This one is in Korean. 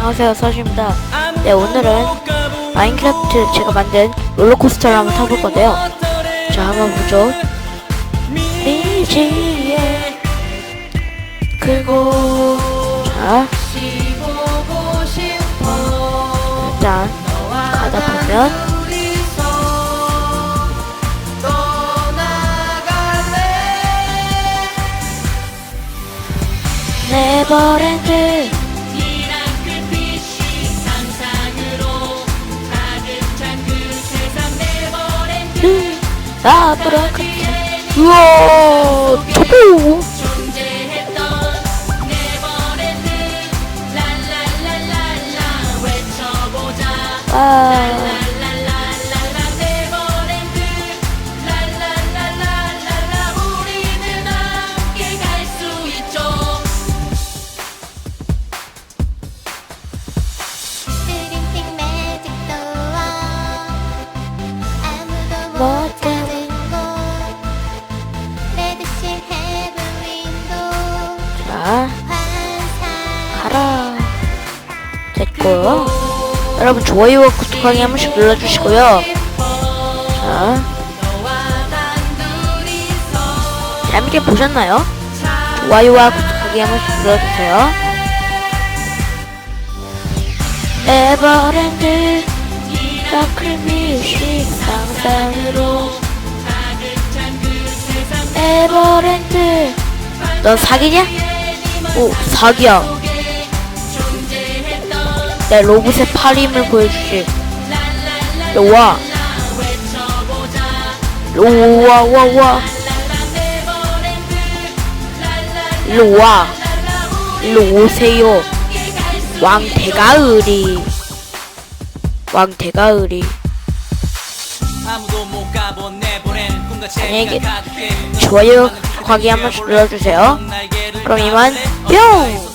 안녕하세요 서주입니다. 네 오늘은 마인크래프트 제가 만든 롤러코스터를 한번 타볼 건데요. 자 한번 보죠. 미지에 그리고 자 일단 가다 보면 네버랜드 끝에 우와 초보 아 가라. 됐고요. 여러분 좋아요와 구독하기 한 번씩 눌러주시고요. 자, 재밌게 보셨나요? 좋아요와 구독하기 한 번씩 눌러주세요. 에버랜드 다크뮤직 상상으로 에버랜드 넌 사기냐? 오 사기야. 내 로봇의 팔힘을 보여주지. 일로와. 일로와 와 와. 일로 와. 일로 오세요. 왕대가을이. 왕대가을이. 안녕히 계세요. 좋아요, 구독하기 한 번씩 눌러주세요. 그럼 이만 뿅!